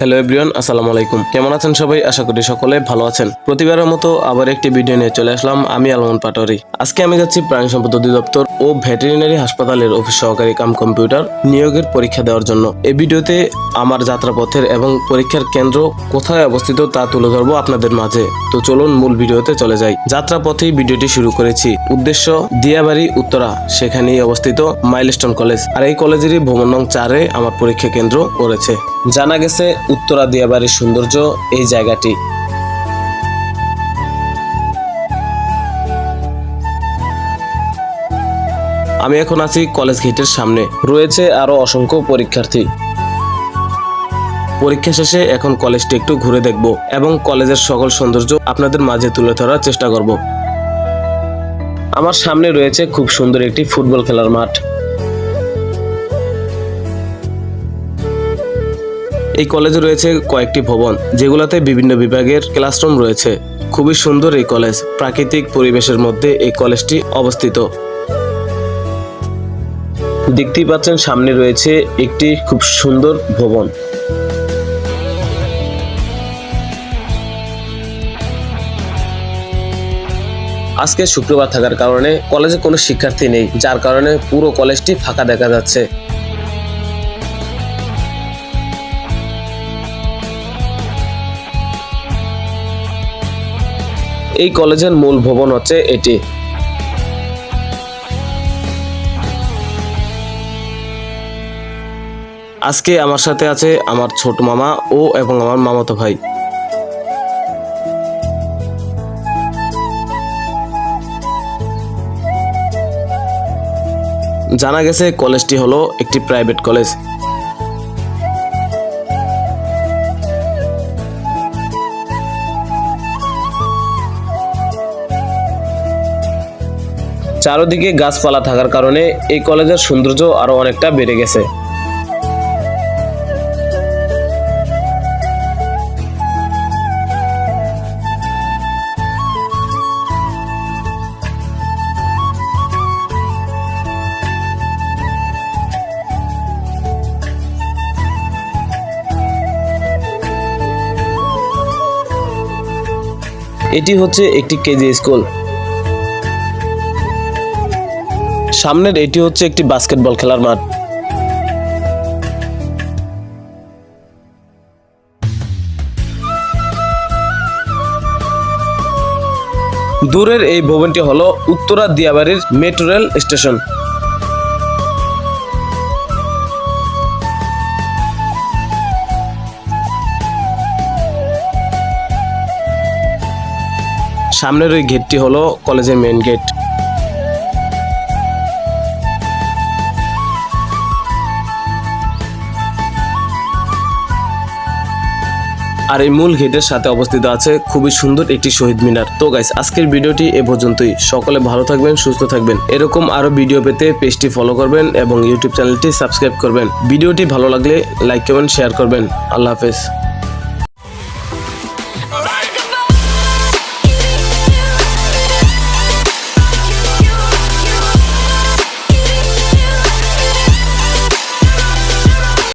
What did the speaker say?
Hello everyone, আসসালামু আলাইকুম। কেমন আছেন সবাই? আশা করি সকলে ভালো আছেন। প্রতিবারের মতো আবার একটি ভিডিও নিয়ে চলে আসলাম আমি আলমন পাটোয়ারি। আজকে আমি যাচ্ছি প্রাণী সম্পদ অধিদপ্তর ও ভেটেরিনারি হাসপাতালের অফিস সহকারী কাম কম্পিউটার নিয়োগের পরীক্ষা দেওয়ার জন্য। এই ভিডিওতে আমার যাত্রাপথের এবং পরীক্ষার কেন্দ্র কোথায় অবস্থিত তা তুলে ধরবো আপনাদের মাঝে। তো চলুন মূল ভিডিওতে চলে যাই। যাত্রাপথেই ভিডিওটি শুরু করেছি। উদ্দেশ্য, দিয়াবাড়ি, উত্তরা। সেখানেই অবস্থিত মাইলস্টোন কলেজ। আর এই কলেজেরই ভ্রমণ নং চারে আমার পরীক্ষা কেন্দ্র পড়েছে। জানা গেছে, উত্তরা দিয়াবাড়ির সৌন্দর্য এই জায়গাটি। আমি এখন আছি কলেজ গেটের সামনে। রয়েছে আরও অসংখ্য পরীক্ষার্থী। পরীক্ষা শেষে এখন কলেজটি একটু ঘুরে দেখব এবং কলেজের সকল সৌন্দর্য আপনাদের মাঝে তুলে ধরার চেষ্টা করব। আমার সামনে রয়েছে খুব সুন্দর একটি ফুটবল খেলার মাঠ। এই কলেজে রয়েছে কয়েকটি ভবন, যেগুলোতে বিভিন্ন বিভাগের ক্লাসরুম রয়েছে। খুবই সুন্দর এই কলেজ, প্রাকৃতিক পরিবেশের মধ্যে এই কলেজটি অবস্থিত। দেখতেই পাচ্ছেন, সামনে রয়েছে একটি খুব সুন্দর ভবন। আজকে শুক্রবার থাকার কারণে কলেজে কোনো শিক্ষার্থী নেই, যার কারণে পুরো কলেজটি ফাঁকা দেখা যাচ্ছে। এই কলেজের মূল ভবন হচ্ছে এটি। আজকে আমার সাথে আছে আমার ছোট মামা ও এবং আমার মামাতো ভাই। জানা গেছে কলেজটি হলো একটি প্রাইভেট কলেজ। চারদিকে গাছপালা থাকার কারণে এই কলেজের সৌন্দর্য আরও অনেকটা বেড়ে গেছে। এটি হচ্ছে একটি কেজি স্কুল। সামনের এটি হচ্ছে একটি বাস্কেটবল খেলার মাঠ। দূরের এই ভবনটি হলো উত্তরা দিয়াবাড়ির মেট্রো রেল স্টেশন। সামনের ওই গেটটি হলো কলেজের মেইন গেট আর এই মূল গেটের সাথে অবস্থিত আছে খুবই সুন্দর একটি শহীদ মিনার। তো গাইস আজকের ভিডিওটি এ পর্যন্তই। সকলে ভালো থাকবেন, সুস্থ থাকবেন। এরকম আরও ভিডিও পেতে পেজটি ফলো করবেন এবং ইউটিউব চ্যানেলটি সাবস্ক্রাইব করবেন। ভিডিওটি ভালো লাগলে লাইক কমেন্ট শেয়ার করবেন। আল্লাহ হাফেজ।